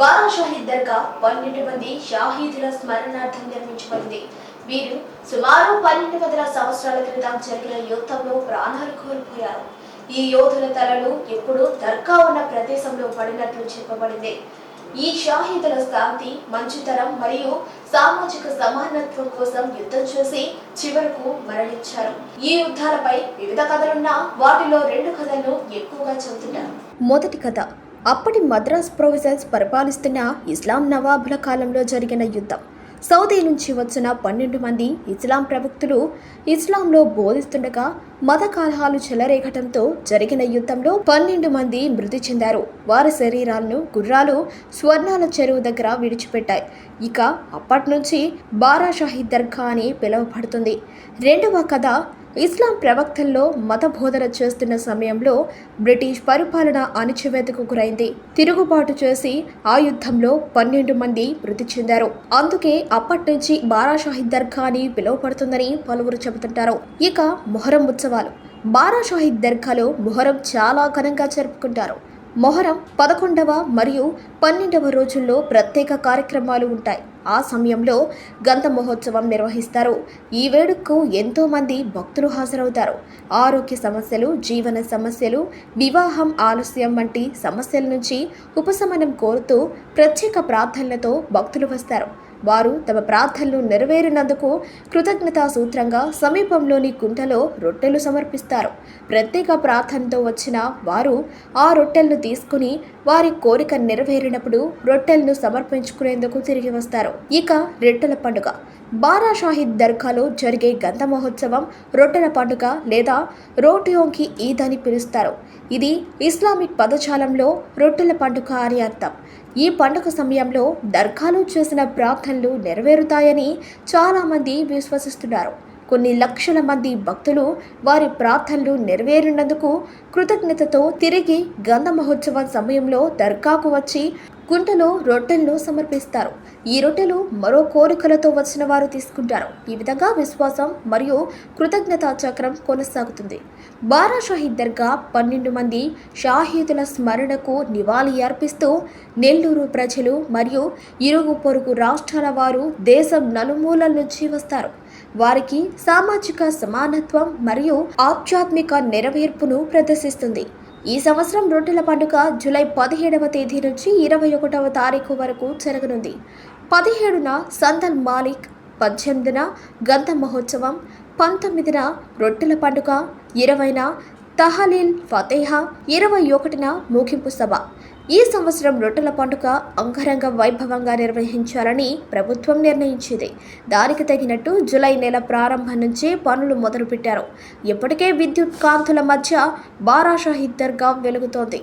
బారా షాహీద్ దర్గా పన్నెండు మంది షాహీదుల స్మరణార్థం నిర్మించబడింది. వీరు సుమారు పన్నెండు వందల సంవత్సరాల క్రితం జరిగిన యుద్ధంలో ప్రాణాలు కోల్పోయారు. ఈ యోధుల తలలు ఎప్పుడూ దర్గా ఉన్న ప్రదేశంలో పడినట్లు చెప్పబడింది. ఈ షాహీదుల శాంతి మంచితనం మరియు సామాజిక సమానత్వం కోసం యుద్ధం చేసి చివరకు మరణించారు. ఈ యుద్ధాలపై వివిధ కథలున్నా వాటిలో రెండు కథలను ఎక్కువగా చెబుతున్నారు. మొదటి కథ అప్పటి మద్రాస్ ప్రొవిజన్స్ పరిపాలిస్తున్న ఇస్లాం నవాబుల కాలంలో జరిగిన యుద్ధం. సౌదీ నుంచి వచ్చిన పన్నెండు మంది ఇస్లాం ప్రవక్తులు ఇస్లాంలో బోధిస్తుండగా మత కలహాలు చెలరేగటంతో జరిగిన యుద్ధంలో పన్నెండు మంది మృతి చెందారు. వారి శరీరాలను గుర్రాలు స్వర్ణాల చెరువు దగ్గర విడిచిపెట్టాయి. ఇక అప్పటి నుంచి బారా షాహీద్ దర్గా అని పిలువబడుతుంది. రెండవ కథ ఇస్లాం ప్రవక్తల్లో మత బోధన చేస్తున్న సమయంలో బ్రిటిష్ పరిపాలన అణిచివేతకు గురైంది. తిరుగుబాటు చేసి ఆ యుద్ధంలో పన్నెండు మంది మృతి చెందారు. అందుకే అప్పటి నుంచి బారా షాహిద్ దర్గా అని పిలువబడుతుందని పలువురు చెబుతుంటారు. ఇక మొహరం ఉత్సవాలు. బారా షాహిద్ దర్గాలో మొహరం చాలా ఘనంగా జరుపుకుంటారు. మొహరం పదకొండవ మరియు పన్నెండవ రోజుల్లో ప్రత్యేక కార్యక్రమాలు ఉంటాయి. ఆ సమయంలో గంధ మహోత్సవం నిర్వహిస్తారు. ఈ వేడుకకు ఎంతోమంది భక్తులు హాజరవుతారు. ఆరోగ్య సమస్యలు జీవన సమస్యలు వివాహం ఆలస్యం వంటి సమస్యల నుంచి ఉపశమనం కోరుతూ ప్రత్యేక ప్రార్థనలతో భక్తులు వస్తారు. వారు తమ ప్రార్థనలు నెరవేరినందుకు కృతజ్ఞతా సూత్రంగా సమీపంలోని కుంటలో రొట్టెలు సమర్పిస్తారు. ప్రత్యేక ప్రార్థనతో వచ్చిన వారు ఆ రొట్టెలను తీసుకుని వారి కోరిక నెరవేరినప్పుడు రొట్టెలను సమర్పించుకునేందుకు తిరిగి వస్తారు. ఇక రొట్టెల పండుగ. బారా షాహిద్ దర్గాలో జరిగే గంధ మహోత్సవం రొట్టెల పండుగ లేదా రోటియోంకి ఈద్ అని పిలుస్తారు. ఇది ఇస్లామిక్ పదజాలంలో రొట్టెల పండుగ అని అర్థం. ఈ పండుగ సమయంలో దర్గాలో చేసిన ప్రార్థనలు నెరవేరుతాయని చాలామంది విశ్వసిస్తున్నారు. కొన్ని లక్షల మంది భక్తులు వారి ప్రార్థనలు నెరవేరినందుకు కృతజ్ఞతతో తిరిగి గంధ మహోత్సవం సమయంలో దర్గాకు వచ్చి కుంటలో రొట్టెలను సమర్పిస్తారు. ఈ రొట్టెలు మరో కోరికలతో వచ్చిన వారు తీసుకుంటారు. ఈ విధంగా విశ్వాసం మరియు కృతజ్ఞతా చక్రం కొనసాగుతుంది. బారా షాహీద్ దర్గా పన్నెండు మంది షాహీదుల స్మరణకు నివాళి అర్పిస్తూ నెల్లూరు ప్రజలు మరియు ఇరుగు పొరుగు రాష్ట్రాల వారు దేశం నలుమూలల నుంచి వస్తారు. వారికి సామాజిక సమానత్వం మరియు ఆధ్యాత్మిక నెరవేర్పును ప్రదర్శిస్తుంది. ఈ సంవత్సరం రొట్టెల పండుగ జూలై పదిహేడవ తేదీ నుంచి ఇరవై ఒకటవ తారీఖు వరకు జరగనుంది. పదిహేడున సందల్ మాలిక్ పద్దెనిమిదిన గంధ మహోత్సవం పంతొమ్మిదిన రొట్టెల పండుగ ఇరవైన తహలీల్ ఫతేహ ఇరవై ఒకటిన ముగింపు సభ. ఈ సంవత్సరం రొట్టెల పండుగ అంగరంగ వైభవంగా నిర్వహించాలని ప్రభుత్వం నిర్ణయించింది. దానికి తగినట్టు జూలై నెల ప్రారంభం నుంచే పనులు మొదలుపెట్టారు. ఇప్పటికే విద్యుత్ కాంతుల మధ్య బారా షాహిద్ దర్గా వెలుగుతోంది.